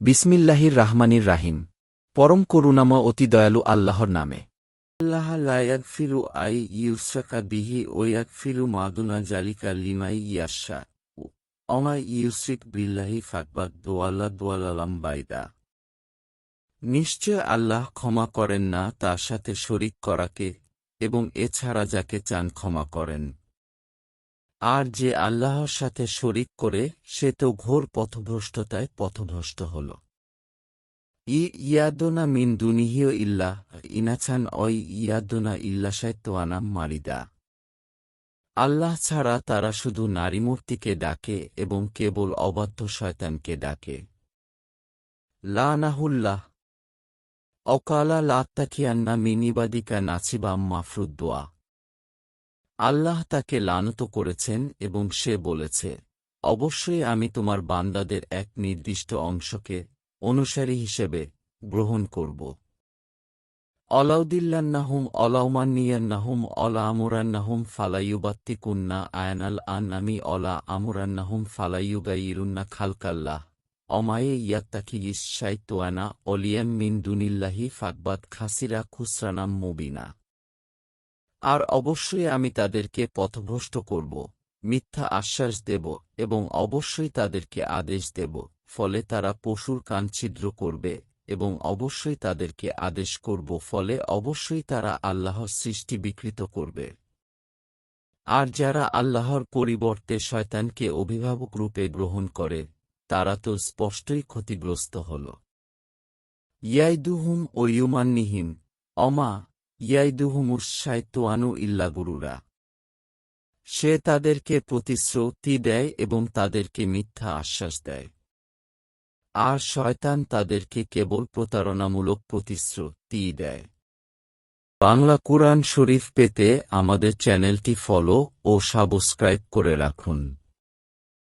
বিসমিল্লাহির রাহমানির রাহিম। পরম করুণাময় অতি দয়ালু আল্লাহর নামে। আল্লাহ লা ইয়াগফিরু আই ইউসরাকা বিহি ও ইয়াগফিরু মাদুনা জালিকা লিমাই ইয়াশা। অমা ইউসরিক বিল্লাহি ফাকবাদ দোয়ালা দোয়ালালাম বাইদা। নিশ্চয় আল্লাহ ক্ষমা করেন না তার সাথে শরিক করাকে এবং এছাড়া যাকে চান ক্ষমা করেন। আর যে আল্লাহর সাথে শরিক করে, সে তো ঘোর পথভ্রষ্টতায় পথভ্রষ্ট হল। ই ইয়াদোনা মিন দুনিহিও ইল্লা, ইনাছান অই ইয়াদোনা ইল্লা সাইতোয়ানা মারিদা। আল্লাহ ছাড়া তারা শুধু নারীমূর্তিকে ডাকে এবং কেবল অবাধ্য শয়তানকে ডাকে। লা নাহুল্লাহ অকালা লাত্তাকিয়ান্না মিনিবাদিকা নাচিবাম মাফরুদ্দোয়া আল্লাহ তাকে লানত করেছেন এবং সে বলেছে, অবশ্যই আমি তোমার বান্দাদের এক নির্দিষ্ট অংশকে অনুসারী হিসেবে গ্রহণ করব। অলাউদিল্লান্নাহুম, অলাউমান্নিয়ান্নাহুম অলা আমুরান্নাহুম ফালাইয়ুবাত্তিকুন্না আয়ানাল আন আমি অলা আমুরান্নাহুম ফালাইয়ুগাইরুন্না খালকাল্লাহ। অমায়ে ইয়াত্তাকি ইসাইতোয়ানা অলিয়াম মিন দুনিল্লাহি ফাকবাদ খাসিরা খুসরানাম মুবিনা। আর অবশ্যই আমি তাদেরকে পথভ্রষ্ট করব, মিথ্যা আশ্বাস দেব এবং অবশ্যই তাদেরকে আদেশ দেব, ফলে তারা পশুর কান ছিদ্র করবে এবং অবশ্যই তাদেরকে আদেশ করব, ফলে অবশ্যই তারা আল্লাহর সৃষ্টি বিকৃত করবে। আর যারা আল্লাহর পরিবর্তে শয়তানকে অভিভাবক রূপে গ্রহণ করে, তারা তো স্পষ্টই ক্ষতিগ্রস্ত হল। ইয়াইদুহুম ও ইউমান্নিহিম, অমা ইয়াইদুহুমুর সাইতোয়ানু ইল্লা গুরুরা। সে তাদেরকে প্রতিশ্রুতি দেয় এবং তাদেরকে মিথ্যা আশ্বাস দেয়। আর শয়তান তাদেরকে কেবল প্রতারণামূলক প্রতিশ্রুতি দেয়। বাংলা কুরআন শরীফ পেতে আমাদের চ্যানেলটি ফলো ও সাবস্ক্রাইব করে রাখুন।